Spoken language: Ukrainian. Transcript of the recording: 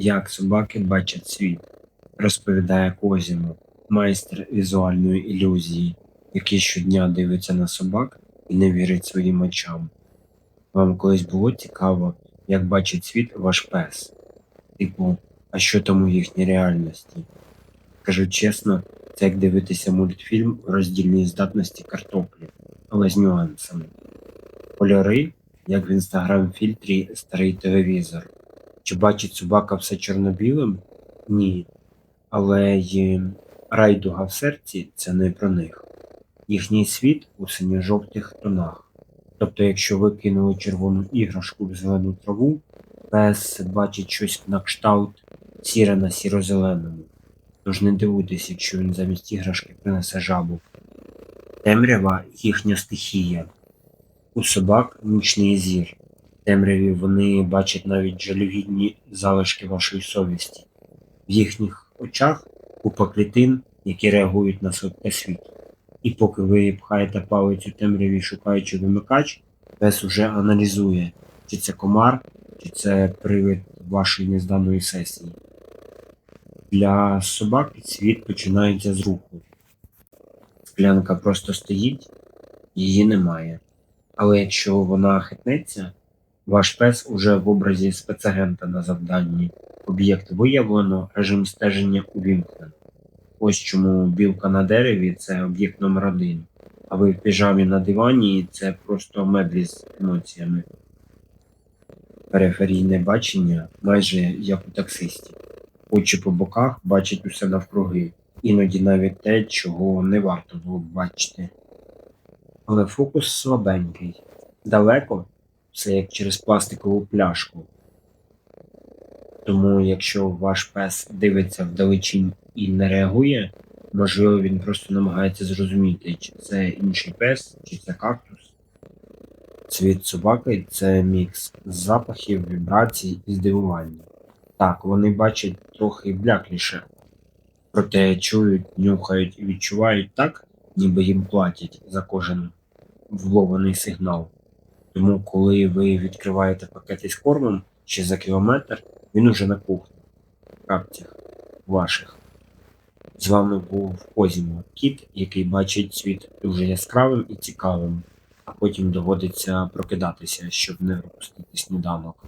як собаки бачать світ, розповідає Козімо, майстер візуальної ілюзії, який щодня дивиться на собак і не вірить своїм очам. Вам колись було цікаво, як бачить світ ваш пес? Типу, а що там у їхній реальності? Кажу чесно, це як дивитися мультфільм у роздільній здатності картоплі, але з нюансами. Кольори, як в інстаграм-фільтрі старий телевізор. Чи бачить собака все чорно-білим? Ні. Але й райдуга в серці це не про них. Їхній світ у синьо-жовтих тонах. Тобто, якщо ви кинули червону іграшку в зелену траву, пес бачить щось на кшталт сіре на сіро-зеленому. Тож не дивуйтесь, якщо він замість іграшки принесе жабу. Темрява їхня стихія. У собак нічний зір. Темряві вони бачать навіть жалюгідні залишки вашої совісті. В їхніх очах купа клітин, які реагують на слабке світло. І поки ви пхаєте палець у темряві, шукаючи вимикач, пес уже аналізує, чи це комар, чи це привид вашої незданої сесії. Для собак світ починається з руху. Склянка просто стоїть, її немає. Але якщо вона хитнеться, ваш пес уже в образі спецагента на завданні. Об'єкт виявлено, режим стеження увімкнено. Ось чому білка на дереві це об'єкт номер один, а ви в піжамі на дивані це просто меблі з емоціями. Периферійне бачення майже як у таксистів. Очі по боках бачать усе навкруги, іноді навіть те, чого не варто було б бачити. Але фокус слабенький. Далеко все як через пластикову пляшку. Тому, якщо ваш пес дивиться вдалечінь і не реагує, можливо, він просто намагається зрозуміти, чи це інший пес, чи це кактус. Світ собаки це мікс запахів, вібрацій і здивування. Так, вони бачать трохи блякліше, проте чують, нюхають і відчувають так, ніби їм платять за кожен влований сигнал. Тому, коли ви відкриваєте пакет із кормом ще за кілометр, він уже на кухні, в капцях ваших. З вами був Озімо, кіт, який бачить світ дуже яскравим і цікавим, а потім доводиться прокидатися, щоб не пропустити сніданок.